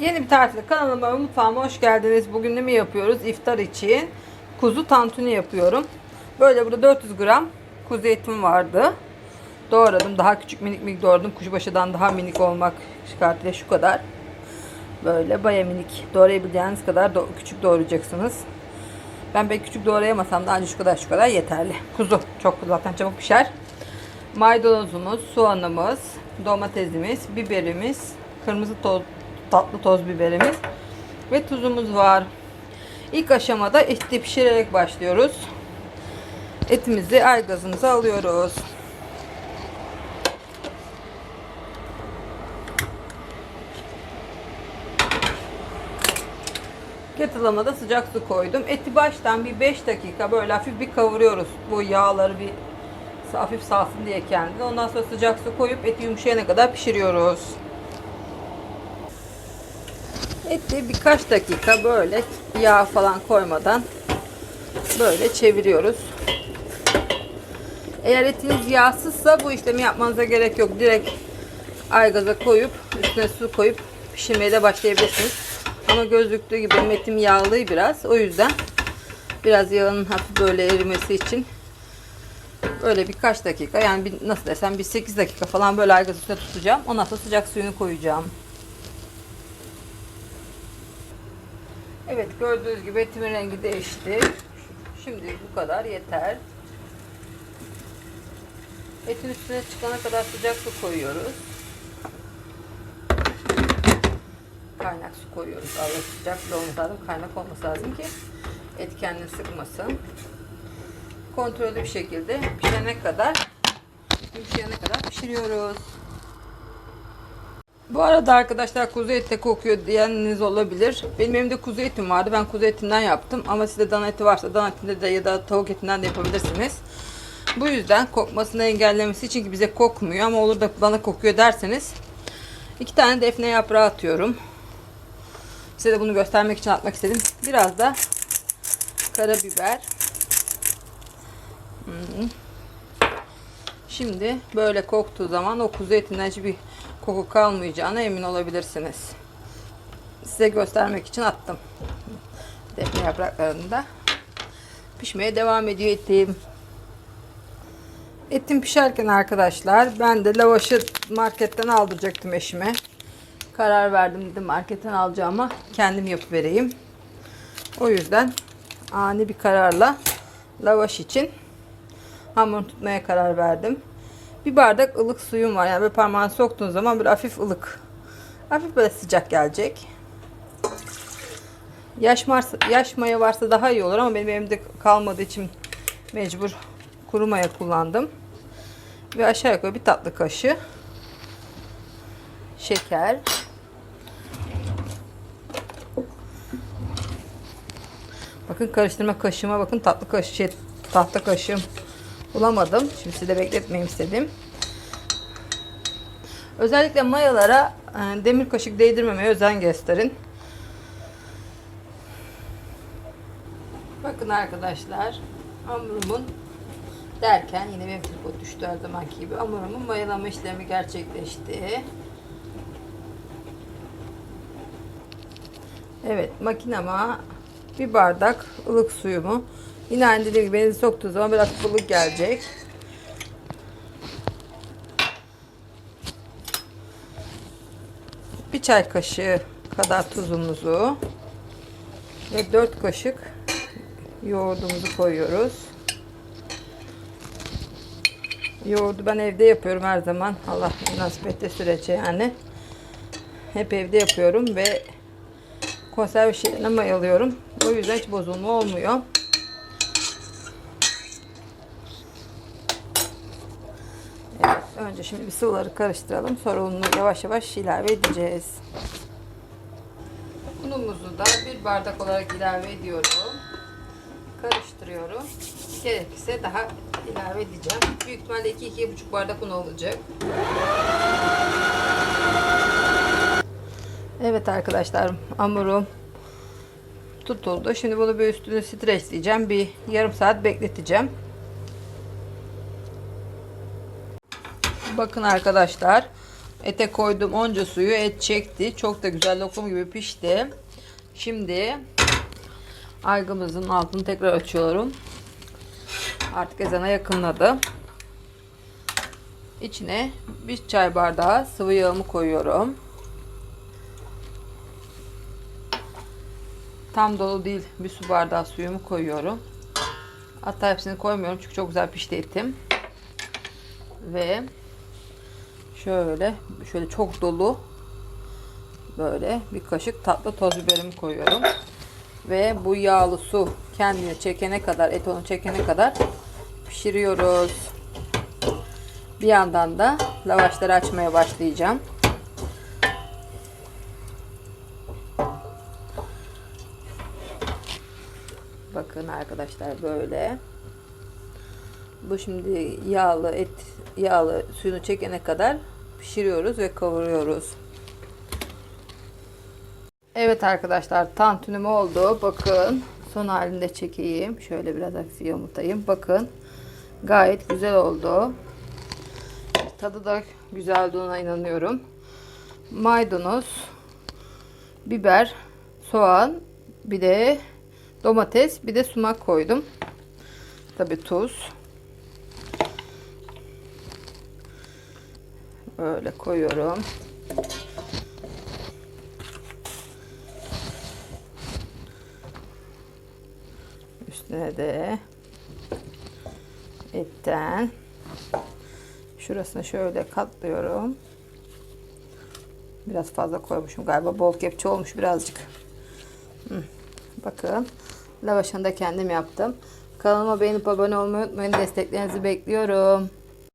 Yeni bir tarifle kanalıma ve mutfağıma hoş geldiniz. Bugün ne mi yapıyoruz? İftar için kuzu tantuni yapıyorum. Böyle burada 400 gram kuzu etim vardı. Doğradım. Daha küçük minik minik doğradım. Kuşbaşıdan daha minik olmak şartıyla şu kadar. Böyle baya minik doğrayabileceğiniz kadar do- küçük doğrayacaksınız. Ben pek küçük doğrayamasam da ancak şu kadar şu kadar yeterli. Kuzu çok zaten çabuk pişer. Maydanozumuz, soğanımız, domatesimiz, biberimiz, kırmızı toz, tatlı toz biberimiz ve tuzumuz var. İlk aşamada eti pişirerek başlıyoruz. Etimizi aygazımıza alıyoruz. Kettle'ıma da sıcak su koydum. Eti baştan bir 5 dakika böyle hafif bir kavuruyoruz. Bu yağları bir hafif salsın diye kendine. Ondan sonra sıcak su koyup eti yumuşayana kadar pişiriyoruz. Eti birkaç dakika böyle yağ falan koymadan böyle çeviriyoruz. Eğer etiniz yağsızsa bu işlemi yapmanıza gerek yok. Direkt aygaza koyup üstüne su koyup pişirmeye de başlayabilirsiniz. Ama gözüktüğü gibi benim etim yağlı biraz. O yüzden biraz yağın hafif böyle erimesi için böyle birkaç dakika yani bir, nasıl desem bir 8 dakika falan böyle aygaz üstüne tutacağım. Ondan sonra sıcak suyunu koyacağım. Evet gördüğünüz gibi etimin rengi değişti. Şimdi bu kadar yeter. Etin üstüne çıkana kadar sıcak su koyuyoruz. Kaynak su koyuyoruz. Allah sıcak su olması lazım. Kaynak olması lazım ki et kendini sıkmasın. Kontrollü bir şekilde pişene kadar yumuşayana kadar pişiriyoruz. Bu arada arkadaşlar kuzu eti kokuyor diyeniniz olabilir. Benim evimde kuzu etim vardı. Ben kuzu etinden yaptım. Ama sizde dana eti varsa dana etinde de ya da tavuk etinden de yapabilirsiniz. Bu yüzden kokmasını engellemesi için ki bize kokmuyor ama olur da bana kokuyor derseniz iki tane defne yaprağı atıyorum. Size de bunu göstermek için atmak istedim. Biraz da karabiber. Hmm. Şimdi böyle koktuğu zaman o kuzu etinden hiçbir koku kalmayacağına emin olabilirsiniz. Size göstermek için attım. Defne yapraklarını da. Pişmeye devam ediyor etim. Etim pişerken arkadaşlar ben de lavaşı marketten aldıracaktım eşime. Karar verdim dedim marketten alacağıma kendim yapıvereyim. O yüzden ani bir kararla lavaş için hamur tutmaya karar verdim. Bir bardak ılık suyum var. Yani böyle parmağını soktuğun zaman bir hafif ılık. Hafif böyle sıcak gelecek. Yaş, varsa, yaş maya varsa daha iyi olur ama benim evimde kalmadığı için mecbur kuru maya kullandım. Ve aşağı yukarı bir tatlı kaşığı şeker. Bakın karıştırma kaşığıma bakın tatlı kaşığı şey, tahta kaşığım bulamadım. Şimdi size de bekletmeyeyim istedim. Özellikle mayalara e, demir kaşık değdirmemeye özen gösterin. Bakın arkadaşlar hamurumun derken yine benim tripod düştü her zamanki gibi hamurumun mayalama işlemi gerçekleşti. Evet makinama bir bardak ılık suyumu yine aynı dediğim gibi beni soktuğu zaman biraz ılık gelecek. Bir çay kaşığı kadar tuzumuzu ve 4 kaşık yoğurdumuzu koyuyoruz. Yoğurdu ben evde yapıyorum her zaman. Allah nasip etti sürece yani. Hep evde yapıyorum ve konserve şeylerine mayalıyorum. O yüzden hiç bozulma olmuyor. Evet, önce şimdi bir sıvıları karıştıralım. Sonra ununu yavaş yavaş ilave edeceğiz. Unumuzu da bir bardak olarak ilave ediyorum. Karıştırıyorum. Gerekirse daha ilave edeceğim. Büyük ihtimalle 2-2,5 bardak un olacak. Evet arkadaşlar hamurum tutuldu. Şimdi bunu bir üstünü streçleyeceğim. Bir yarım saat bekleteceğim. Bakın arkadaşlar Ete koydum onca suyu et çekti. Çok da güzel lokum gibi pişti. Şimdi aygımızın altını tekrar açıyorum. Artık ezana yakınladı. İçine bir çay bardağı sıvı yağımı koyuyorum. Tam dolu değil bir su bardağı suyumu koyuyorum. Hatta hepsini koymuyorum çünkü çok güzel pişti etim. Ve şöyle şöyle çok dolu böyle bir kaşık tatlı toz biberimi koyuyorum. Ve bu yağlı su kendini çekene kadar, et onu çekene kadar pişiriyoruz. Bir yandan da lavaşları açmaya başlayacağım. Bakın arkadaşlar böyle. Bu şimdi yağlı et, yağlı suyunu çekene kadar pişiriyoruz ve kavuruyoruz. Evet arkadaşlar tantunim oldu. Bakın son halinde çekeyim. Şöyle biraz hafif yumurtayım. Bakın gayet güzel oldu. Tadı da güzel olduğuna inanıyorum. Maydanoz, biber, soğan, bir de domates, bir de sumak koydum. Tabi tuz. Böyle koyuyorum. Üstüne de etten şurasını şöyle katlıyorum. Biraz fazla koymuşum galiba. Bol kepçe olmuş birazcık. Bakın. Lavaşını da kendim yaptım. Kanalıma beğenip abone olmayı unutmayın. Desteklerinizi bekliyorum.